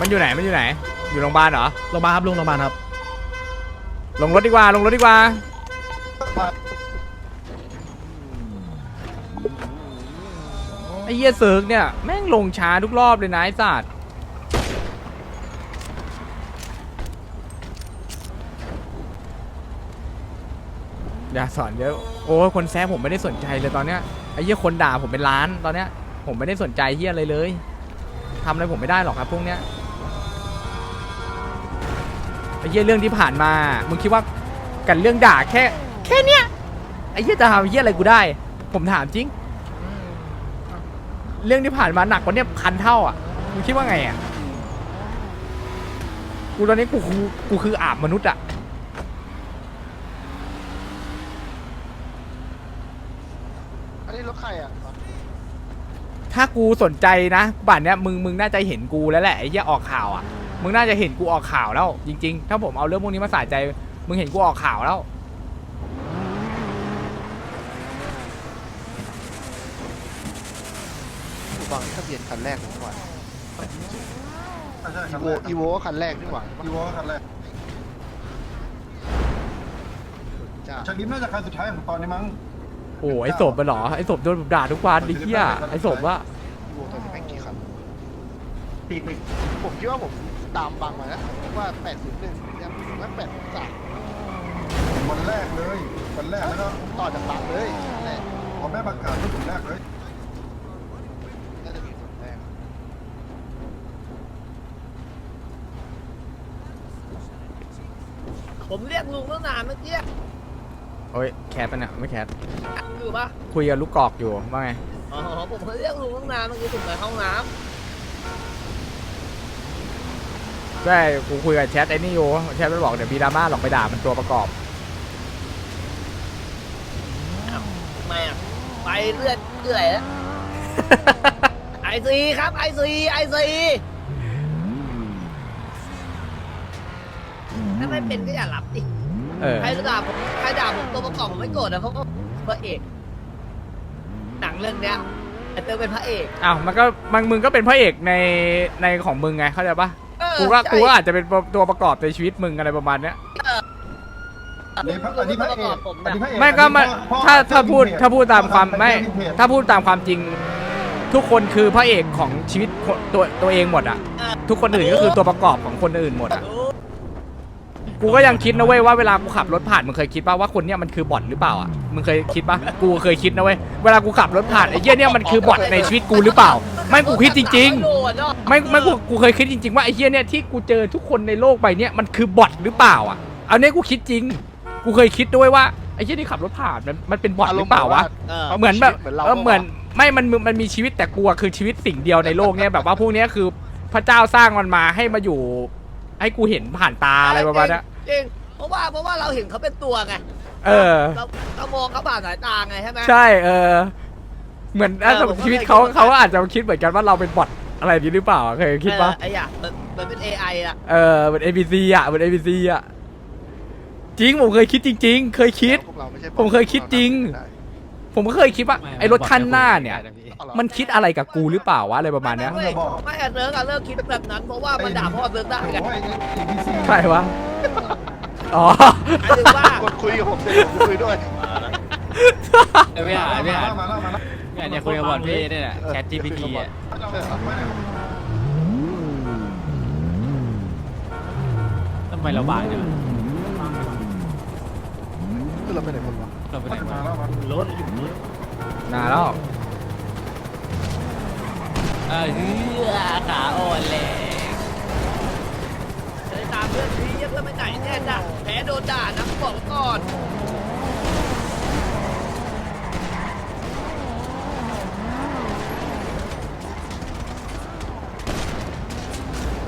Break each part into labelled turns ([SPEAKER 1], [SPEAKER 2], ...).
[SPEAKER 1] มันอยู่ไหน มันอยู่ไหน อยู่โรงพยาบาลเหรอ
[SPEAKER 2] โรงพยาบาลครับลุงโรงพยาบาลครับ
[SPEAKER 1] ลงรถดีกว่า ลงรถดีกว่า ไอ้เหี้ยเซิร์กเนี่ย แม่งลงช้าทุกรอบเลยนะไอ้สัตว์อย่าสอนเยอะ โอ้ยคนแซะผมไม่ได้สนใจเลยตอนเนี้ย ไอ้เหี้ยคนด่าผมเป็นล้านตอนเนี้ย ผมไม่ได้สนใจเหี้ยอะไรเลยทำอะไรผมไม่ได้หรอกครับพวกเนี้ยไอ้ เหี้ยเรื่องที่ผ่านมา มึงคิดว่ากันเรื่องด่าแค่ แค่เนี้ยไอ้เหี้ยจะทำเหี้ยอะไรกูได้ ผมถามจริง เรื่องที่ผ่านมาหนักกว่าเนี้ยพันเท่าอะ มึงคิดว่าไงอะ กูตอนนี้กูคือกูคืออาบมนุษย์อะ
[SPEAKER 3] อันนี้รถใครอะ
[SPEAKER 1] ถ้ากูสนใจนะป่านเนี้ยมึงมึงน่าจะเห็นกูแล้วแหละไอ้เหี้ยออกข่าวอะ มึงน่าจะเห็นกูออกข่าวแล้ว จริง ๆ ถ้าผมเอาเรื่องพวกนี้มาใส่ใจ มึงเห็นกูออกข่าวแล้ว
[SPEAKER 3] กูบังทะเบียนคันแรกนี่หว่า
[SPEAKER 4] ใช่
[SPEAKER 3] อี
[SPEAKER 4] คัน
[SPEAKER 3] โว
[SPEAKER 4] แรก
[SPEAKER 3] อีโวคันแรกนี่หว่า
[SPEAKER 4] อีโวคันแรก
[SPEAKER 3] จ้า
[SPEAKER 4] ชาลิฟน่าจะคันสุดท้ายของตอนนี้มั้ง
[SPEAKER 1] โอ้ไอ้ศพมันเหรอไอ้ศพโดนผมด่าทุกวันไอ้เหี้ยไอ้ศพว่า
[SPEAKER 3] อีโวตอนนี้แม่งกี่คัน
[SPEAKER 4] ปีกปีก
[SPEAKER 3] ผมคิดว่าผม ตามบังมานะว่า801ยังว่า803
[SPEAKER 4] วันแรกเลยวันแรกแล้วก็
[SPEAKER 3] ต่อจากบังเลยนั่นแหละ
[SPEAKER 4] พอแม่ประกาศก็ถึงแรกเลย
[SPEAKER 3] น่าจะมีคนแรก
[SPEAKER 5] ผมเรียกลุงตั้งนานเมื่อกี้
[SPEAKER 1] โอ้ยแคทปะเนี่ยไม่แคท
[SPEAKER 5] อยู่ปะ
[SPEAKER 1] คุยกับลูกกอกอยู่ว่าไง
[SPEAKER 5] อ๋อผมเรียกลุงตั้งนานเมื่อกี้ผมไปห้องน้
[SPEAKER 1] ใช่กูคุยกับแชทไอ้นี่อยู่แชทมันบอกเดี๋ยวมีดราม่าหลอกไปด่ามันตัวประกอบำ
[SPEAKER 5] อ้าวทำไมอะไปเรื่อยเรื่อยแล้วไอซีครับไอซีไอซีถ้าไม่เป็นก็อย่าหลับดิ
[SPEAKER 1] เออ
[SPEAKER 5] ใครด่าผมใครด่าผมตัวประกอบผมไม่โกรธนะเพราะว่าพระเอกหนังเรื่องเนี้ยไอเตอร์เป็นพระเอก
[SPEAKER 1] อ้าวมันก็มันมึงก็เป็นพระเอกในในของมึงไงเข้าใจปะ
[SPEAKER 5] เออ
[SPEAKER 1] กูก็
[SPEAKER 5] ใช่
[SPEAKER 1] กูก็อาจจะเป็นตัวประกอบในชีวิตมึงอะไรประมาณเนี้ย
[SPEAKER 4] อันนี้พระอันนี้พระเอกอันนี้พระเอก
[SPEAKER 1] ไม่ก็มา
[SPEAKER 4] พ่อ
[SPEAKER 1] ถ้าถ้าพูด
[SPEAKER 4] พ่อ
[SPEAKER 1] ถ้าพูดตามความ
[SPEAKER 4] พ่อ
[SPEAKER 1] ไม่
[SPEAKER 4] เพจ
[SPEAKER 1] ถ้าพูดตามความจริง ทุกคนคือพระเอกของชีวิตคนตัวตัวเองหมดอะ ทุกคนอื่นก็คือตัวประกอบของคนอื่นหมดอะ กูก็ยังคิดนะเว้ยว่าเวลากูขับรถผ่านมึงเคยคิดป่ะว่าคนเนี้ยมันคือบอทหรือเปล่าอะมึงเคยคิดป่ะกูเคยคิดนะเว้ยเวลากูขับรถผ่านไอ้เหี้ยเนี่ยมันคือบอทในชีวิตกูหรือเปล่า ไม่กูคิดจริง
[SPEAKER 5] โกรธเนอะ
[SPEAKER 1] ๆไม่ไม่กูกูเคยคิดจริงๆว่าไอ้เหี้ยเนี่ยที่กูเจอทุกคนในโลกใบเนี้ยมันคือบอทหรือเปล่าอะเอาเนี้ยกูคิดจริง กูเคยคิดด้วยว่าไอ้เหี้ยที่ขับรถผ่านมันมันเป็นบอทหรือเปล่าวะ
[SPEAKER 5] เออ
[SPEAKER 1] เหมือนแบบ
[SPEAKER 3] เหมือนเรา
[SPEAKER 1] เออเหมือนไม่มันมันมีชีวิตแต่กลัวคือชีวิตสิ่งเดียวในโลกเนี้ยแบบว่าพวกเนี้ยคือพระเจ้าสร้างมันมาให้มาอยู่ ให้กูเห็นผ่านตาอะไรประมาณเนี้ย
[SPEAKER 5] จริงเพราะว่าเพราะว่าเราเห็นเขาเป็นตัวไง
[SPEAKER 1] เออ
[SPEAKER 5] เราเรามองเขาผ่านสายตาไงใช่ไหม
[SPEAKER 1] ใช่เออ เหมือนถ้า
[SPEAKER 5] เออ
[SPEAKER 1] สมมติ
[SPEAKER 5] ผมก็
[SPEAKER 1] ชีวิต
[SPEAKER 5] เคย
[SPEAKER 1] เขา
[SPEAKER 5] คิดว่า
[SPEAKER 1] เขาก็อาจจะคิดเหมือนกันว่าเราเป็นบอทอะไรนี้หรือเปล่าเคยคิดปะ
[SPEAKER 5] เออไอ้อะมันมันเป็น AI อะ
[SPEAKER 1] เออเหมือน ABC อะเหมือน ABC อะจริงผมเคยคิดจริง ๆ เคยคิด
[SPEAKER 3] พวกราไใช่
[SPEAKER 1] ผมเคยคิดจริง ผมก็เคยคิดว่าไอ้รถคันหน้าเนี่ย
[SPEAKER 3] เอาเหรอ
[SPEAKER 1] มันคิดอะไรกับกูหรือเปล่าวะอะไรประมาณเนี้ย
[SPEAKER 5] ไม่ไม่ไม่อะเนิร์กอะเลิกคิดแบบนั้นเพราะว่ามันด่าพ่อเนิร์กได้ไง
[SPEAKER 4] โอ้ย ABC
[SPEAKER 1] ใครวะอ๋อ
[SPEAKER 5] หมายถึงว่า
[SPEAKER 3] คนคุยกับผมเด็ผมคุยด้วย
[SPEAKER 6] เอ้ยไม่หาไม่หา
[SPEAKER 4] มาแล้วมาแล้ว
[SPEAKER 6] เนี่ยเนี่ยคุยกับบอลพี่เนี่ยแชท GPT อะ
[SPEAKER 4] มาแล้ว
[SPEAKER 6] ทำไมเราบายเนี่ย
[SPEAKER 3] คือเราไปไหนหมดวะ
[SPEAKER 6] เราไปไหน
[SPEAKER 4] มา
[SPEAKER 6] มา
[SPEAKER 4] แล้วมา
[SPEAKER 1] นาแล้ว
[SPEAKER 6] เออเฮือขาอ่อนเลย
[SPEAKER 5] จะได้ตามเพื่อนทีเพื่อนไม่ไหนแน่จ้ะแพ้โดนด่านะบอกไว้ก่อน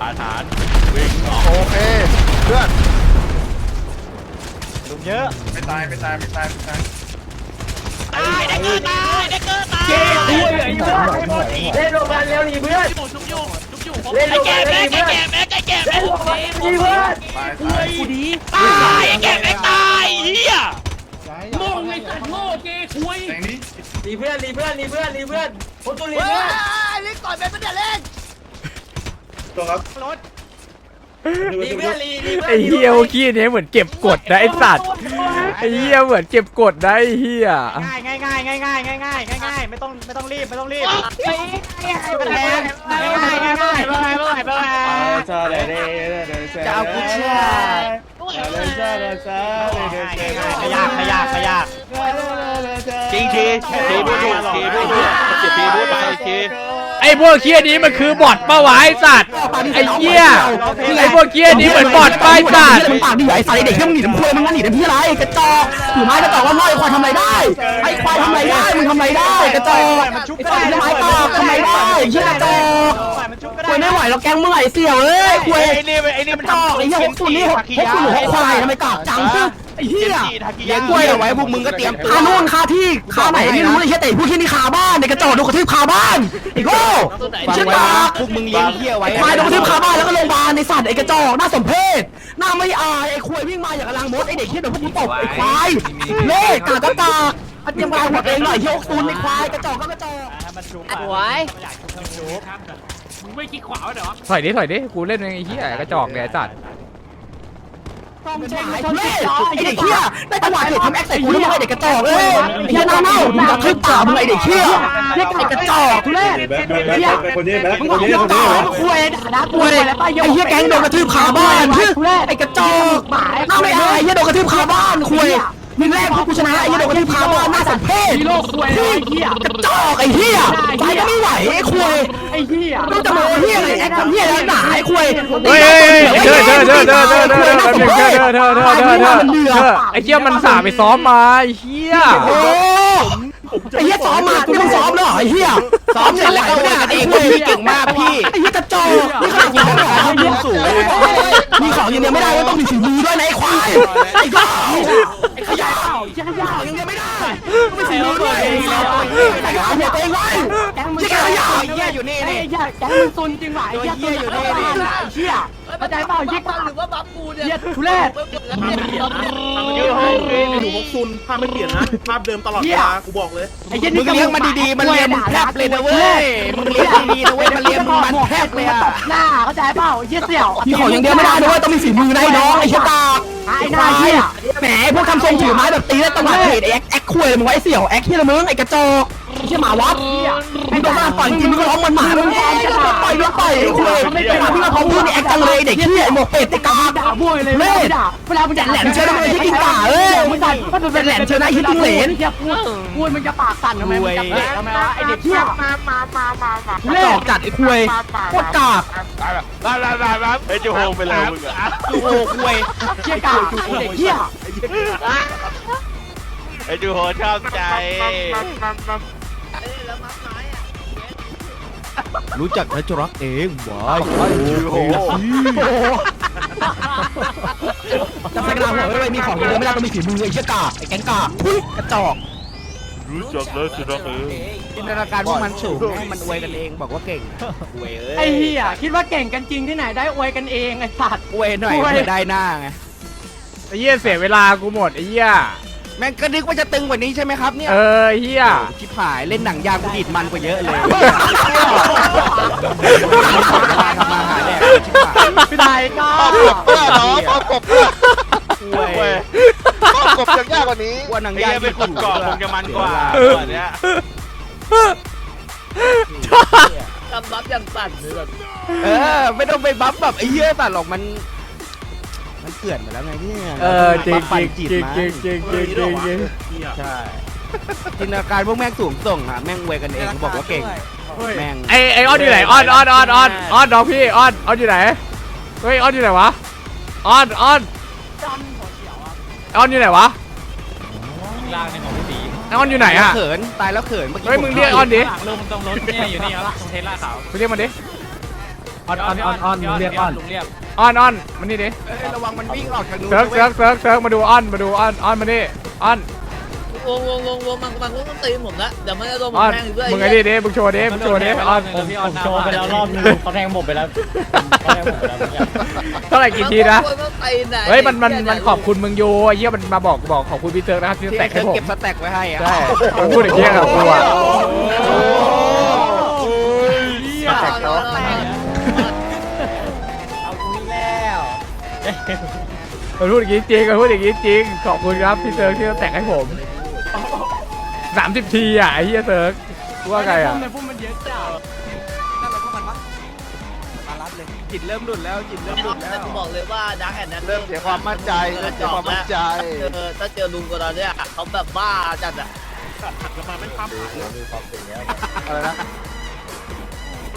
[SPEAKER 6] อาฐานวิ่งออก
[SPEAKER 3] โอเคเพื่อน
[SPEAKER 6] ลุงเยอะ
[SPEAKER 4] ไม่ตายไม่ตายไม่ตายไม่ตาย
[SPEAKER 5] เพื่อน
[SPEAKER 7] เล่นลงกันแล้วหนีเพื่อน
[SPEAKER 6] ชุบชุบอยู่ชุบอยู่
[SPEAKER 7] ผมไอ้แก่แม่ไอ้แก่แม่ไอ้
[SPEAKER 5] แก่แม่
[SPEAKER 7] เล่นลงกันหนีเพื่อน
[SPEAKER 6] กูดี
[SPEAKER 5] ตายไอ้แก่แม่ตายเฮีย
[SPEAKER 6] โง่ไอ้สัตว์โง่เจ๊คุย
[SPEAKER 4] หนี
[SPEAKER 7] เพื่อนหนีเพื่อนหนีเพื่อนหนีเพื่อนผมตัว
[SPEAKER 5] หนี
[SPEAKER 7] เพื่อน
[SPEAKER 5] เล่นก่อนเป็นไม่ได้เล่น
[SPEAKER 4] ตัวครับ
[SPEAKER 7] รถ เพื่อนรีรีเพื่อน
[SPEAKER 1] ไอ้เฮียขี้เนี้ยเหมือนเก็บกดนะไอ้สัตว์ไอ้เฮียเหมือนเก็บกดนะไอ้เฮีย
[SPEAKER 2] ง่ายง่ายง่ายง่ายง่ายง่ายง่ายง่ายไม่ต้องไม่ต้องรีบไม่ต้องรีบไม่แทงง่ายง่ายง่ายง่ายเมื่อไหร่เมื่อไหร่เมื่อไหร่
[SPEAKER 7] จะเอากูเชื่อ
[SPEAKER 2] ไม่ยากไม่ยากไม่ยาก
[SPEAKER 6] จริงทีทีพูดถูกทีพูดถูกทีพูดไปที
[SPEAKER 1] ไอ้พวกเคียนี้มันคือบอทปะวะไอ้สัตว์ไอ้เฮียไอ้พวกเคียนี้เหมือนบอทป้ายสัตว์
[SPEAKER 8] มึงปากดีไอ้สายเด็กที่มึงหนีน้ำพวยมึงงั้นหนีน้ำพี่ไรกระจอกถือไม้กระจอกว่าน้อยควายทำอะไรได้ไอ้ควายทำอะไรได้มึงทำอะไรได้กระจอกไอ้ควายทำไมตอกทำอะไรได้เชี่ยกระจอก
[SPEAKER 2] มันชุบก็
[SPEAKER 8] ควาย
[SPEAKER 2] ได้
[SPEAKER 8] ไม่ไหวแล้วแกงมึงไอ้เสี่ยวเอ้ยควาย
[SPEAKER 6] ไอ้นี่ไอ้นี่มัน
[SPEAKER 8] ตอกไอ้เหี้ยหกศูนย์นี่หกหกศูนย์หรือหกควายทำไมกากจัง ไอ้เหี้ย
[SPEAKER 6] เลี้ยงกล้วยเอาไว้พวกมึงก็เตรียม
[SPEAKER 8] คานู่นคาที่คาไหนไม่รู้เลยเชี่ยแต่พวกที่นี่คาบ้านในกระจอกโดนกระทืบคาบ้านไอ้โง่เชี่ยกาก
[SPEAKER 6] พวกมึงเลี้ยงเหี้ยไว้
[SPEAKER 8] ควายโดนกระทืบคาบ้านแล้วก็โรงพยาบาลในสัตว์ไอ้กระจอกหน้าสมเพศหน้าไม่อายไอ้ควายวิ่งมาอย่างกำลังมดไอ้เด็กที่โดนพวกกูตบไอ้ควายเล่กากก็กากอันยังไงหัวเองหน่อยเฮียกซูนไอ้ควายกระจอกก็กระจอก
[SPEAKER 2] มันชุบ
[SPEAKER 5] สวย
[SPEAKER 2] อยากชุบมันชุบ
[SPEAKER 1] ถอยดิถอยดิกูเล่นไอ้เฮียกระจอกเนี่ยไอ้สัตว์
[SPEAKER 8] เล่ ไอ้เด็กเฮียได้จังหวะเด็กทำแอคใส่กูแล้วมึงไอ้เด็กกระจอกเอ้ยไอ้เฮียหน้าเน่ามึงกระทืบตามึงไอ้เด็กเฮียเฮียไอ้กระจอกทุเรศ
[SPEAKER 4] เฮียคนนี้แบ๊ก
[SPEAKER 8] มึง
[SPEAKER 4] ค
[SPEAKER 8] บอนก
[SPEAKER 4] นี้
[SPEAKER 8] เฮีย
[SPEAKER 4] คน
[SPEAKER 8] ต่
[SPEAKER 4] นี้
[SPEAKER 8] อมึงคุยด่าด่ากูเลยไอ้เฮียแก๊งโดนกระทืบคาบ้านไอ้กระจอกหมาหน้าไม่อายเฮียโดนกระทืบคาบ้านคุย มึงแรกพวกกูชนะไอ้เฮียโดนกระทืบคาบ้านหน้าสัมเพศ ฮีโร่คุยไอ้เฮียกระจอกไอ้เฮียไปก็ไม่ไหวไอ้คุยไอ้เฮียมึงจะมาเฮียอะไรแอคทำเฮียแล้วด่าไอ้คุย
[SPEAKER 1] เฮ้ยเฮ้ยเฮ้ยเธอเธอเธอเธอเธอเธอเธอเธอเธอเธอเธอเธอเธอไอ้เฮียมันสาไปซ้อมมาไอ้เฮีย
[SPEAKER 8] โอ้ไอ้เหี้ยซ้อมมานี่มึงซ้อมแล้วเหรอไอ้เหี้ยซ้อมเสร็จแล้วก็ว่ากันเองว่าพี่เก่งมากพี่ไอ้เหี้ยกระจอกนี่ขนาดยิงของยิงสูงมีของอย่างเดียวไม่ได้ต้องมีฝีมือด้วยนะไอ้ควายไอ้ก้าวไอ้ขยะไอ้ขยะอย่างเดียวไม่ได้ต้องมีฝีมือด้วยไอ้เหี้ยตัวเองไว้ไอ้ขยะไอ้เหี้ยอยู่นี่นี่
[SPEAKER 5] แกมึงซุนจริงหวะไอ้เหี้ยอยู่นี่นี่
[SPEAKER 8] เหี้ย
[SPEAKER 5] เข้าใจเปล่ายิงหรือว่าบัฟกูเนี่ยเหี้ยทุเรศ
[SPEAKER 7] ยืดให้ไอ้หนูพกซุนภาพไม่เปลี่ยนนะภาพเดิมตลอดเวลากูบอกเลย
[SPEAKER 8] ไอ้เหี้ยมึงเลี้ยงมันดีๆมันเลี้ยงมึงแทบเลยนะเว้ยมึงเลี้ยงดีๆนะเว้ยมันเลี้ยงมึงมันแทบเลยอะ
[SPEAKER 5] หน้าเข้าใจเปล่าเหี้ยเสี่ยว
[SPEAKER 8] มีของอย่างเดียวไม่ได้ด้วยต้องมีฝีมือนะไอ้น้องไอ้เชี่ยตาไอ้หน้าเหี้ย แหมพวกทำทรงถือไม้แบบตีแล้วจังหวะเทรดแอคแอคคุยมึงไว้ไอ้เสี่ยวแอคเฮียละมึงไอ้กระจอก เชี่ยหมาวัดไอ้ตัวหน้าต่อยจริงมึงก็ร้องมันหมามึงพร้อมจะต่อยมึงต่อยไอ้คุยไอ้หมาพี่มาพร้อมพูดนี่แอคจังเลยเด็กเฮียไอ้หมวกเป็ดไอ้กาด่าบ้วยเลยเล่ด่าเวลามึงแหลมเชื่อทำไมที่กินป่าเอ้ยมึงด่าก็เป็นแหลมเชื่อนะฮิตติ้งเหลน
[SPEAKER 5] เหี้ยพูดพูดมันจะปากสั่นทำไมมันจะแผลทำไมวะไอ้เด็กเหี้ย
[SPEAKER 8] กระจอกจัดไอ้คุยโคตรกาก
[SPEAKER 6] บ้าบ้าบ้าบ้าไอ้จูโฮไปเลยมึงอะ
[SPEAKER 8] โอ้โหคุย
[SPEAKER 5] เหี้ยกาไอ้เด็กเหี้ย
[SPEAKER 6] ไอ้จูโฮชอบใจ
[SPEAKER 8] รู้จักและจะรักเองว้าย
[SPEAKER 6] จูโฮ
[SPEAKER 8] จะไปกระดาษหัวไว้เลยมีของเยอะไม่ได้ต้องมีฝีมือไอ้เชี่ยกากไอ้แก๊งกากทุยกระจอก
[SPEAKER 6] รู้จักแล้วจะรักเอง
[SPEAKER 8] จินตนาการพวกมันสูงให้มันอวยกันเองบอกว่าเก่ง
[SPEAKER 6] เว้ย
[SPEAKER 5] ไอ้เหี้ยคิดว่าเก่งกันจริงที่ไหนได้อวยกันเองไอ้สัตว์
[SPEAKER 8] อวยหน่อย
[SPEAKER 5] อวย
[SPEAKER 8] เพื่อได้หน้าไง
[SPEAKER 1] ไอ้เฮียเสียเวลากูหมดไอ้เฮีย
[SPEAKER 8] แม่งก็นึกว่าจะตึงกว่านี้ใช่ไหมครับเนี่ย
[SPEAKER 1] เออเฮีย
[SPEAKER 8] ชิบหายเล่นหนังยางกูดีดมันกว่าเยอะเลยทำมาหาแดกชิบหาย
[SPEAKER 5] พี่นายก็
[SPEAKER 3] เพื่อเนาะพ่อกบเพื่อ
[SPEAKER 8] อวย
[SPEAKER 3] พ่อกบยังยากกว่านี้
[SPEAKER 8] ว่าหนัง
[SPEAKER 6] ไอ้
[SPEAKER 8] ยาง
[SPEAKER 6] เหี้ยเป็นคนเกาะคงจะมันกว่าตัวเนี้ย
[SPEAKER 5] กำบับอย่างสั่นเลยแบบ
[SPEAKER 8] เออไม่ต้องไปบัฟแบบไอ้เหี้ยแต่หรอกมัน มันเกลื่อนไปแล้วไงเนี่ย
[SPEAKER 1] เออจริง
[SPEAKER 8] บัฟ
[SPEAKER 1] จ
[SPEAKER 8] ปั่
[SPEAKER 1] ริ
[SPEAKER 8] น
[SPEAKER 1] ง
[SPEAKER 8] จิต
[SPEAKER 1] จริง
[SPEAKER 8] มา
[SPEAKER 1] จริงจริงจริงจริง
[SPEAKER 8] ใช่จินตนาการพวกแม่งสูงส่งอะแม่งอวยกันเองเขาบอกว่าเก่งแม่ง
[SPEAKER 1] ไอไอออนอยู่ไหนออนออนออนออนออนน้องพี่ออนออนอยู่ไหนเฮ้ยออนอยู่ไหนวะออนออนออนอยู่ไหนวะไอออนอยู่ไหนอะ
[SPEAKER 8] เขินตายแล้วเขินเมื่อกี้
[SPEAKER 1] เฮ้ยมึงเรียกออนดิ
[SPEAKER 2] ลงตรงรถเนี่ยอยู่นี่ครับตรงเทสลาขาว
[SPEAKER 1] มึงเรียกมันดิ
[SPEAKER 2] ออนออนออนออนเรียกออนลุงเรียก
[SPEAKER 1] ออนออนมันนี่ดิ
[SPEAKER 8] เอ้ยระวังมันวิ่งออกทางนู้น
[SPEAKER 1] เซิร์ฟเซิร์ฟเซิร์ฟเซิร์ฟมาดูออนมาดูออนออนมาดิออน
[SPEAKER 5] วงวงวงวงมันมันก็ต้องตีผมละเดี๋ยวมันจะโดนผ
[SPEAKER 1] อ
[SPEAKER 5] ม
[SPEAKER 1] อน
[SPEAKER 5] แทงอีกด้วย
[SPEAKER 1] มึงไอ้นี่ดิมึงโชว์ดิมึงโชว์ดิออน
[SPEAKER 2] ผมผมโชว์ไปแล้วรอบนึงเขาแทงผมไปแล้วเขาแทงผมไปแล้ว
[SPEAKER 1] เท่าไหร่กี่ทีนะ
[SPEAKER 5] มันตีไห
[SPEAKER 1] เฮ้ยมันมันมันขอบคุณมึงโยไอ้เหี้ยมันมาบอกบอกขอบคุณพี่เติร์กนะครับที่
[SPEAKER 8] ที่
[SPEAKER 1] แตกให้ผม
[SPEAKER 8] เก็บสแต็กไว้ให้อะ
[SPEAKER 1] ใช่มันพูดอย่างเงี้ยกับกูอะ
[SPEAKER 5] แตกโต๊ะ
[SPEAKER 1] มันพูดอย่างนี้จริงมันพูดอย่างนี้จริง ขอบคุณครับพี่เซิร์กที่แต่งให้ผมสามสิบทีอะไอ้เฮียเซิร์กว่าไงอะ
[SPEAKER 9] จิตเริ่มหลุดแล้วจิตเริ่มหลุดแล้ว
[SPEAKER 5] แต่กูบอกเลยว่าดักแอนนั้น
[SPEAKER 3] เริ่มเสียความมั่นใจเริ่มเสียความมั่นใจ
[SPEAKER 5] เออถ้าเจอลุงกับเราเนี่ยเขาแบบบ้าจัดอะ
[SPEAKER 7] หันกลับมาไม่ภาพหายเลย
[SPEAKER 3] อะไรนะ
[SPEAKER 7] มัน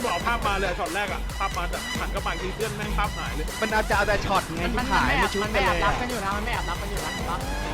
[SPEAKER 7] บอกภาพมาเลยช็อตแรกอะภาพมาแต่หันกลับมาอีกทีเพื่อนแม่งภาพหายเลย
[SPEAKER 9] มันอาจจะเอาแต่ช็อตไงที่หายไม่ชุด
[SPEAKER 10] มัน
[SPEAKER 9] ไป
[SPEAKER 10] ไม่
[SPEAKER 9] เล
[SPEAKER 10] แอบ
[SPEAKER 9] ย
[SPEAKER 10] รับกันอยู่นะมันไม่แอบรับกันอยู่นะ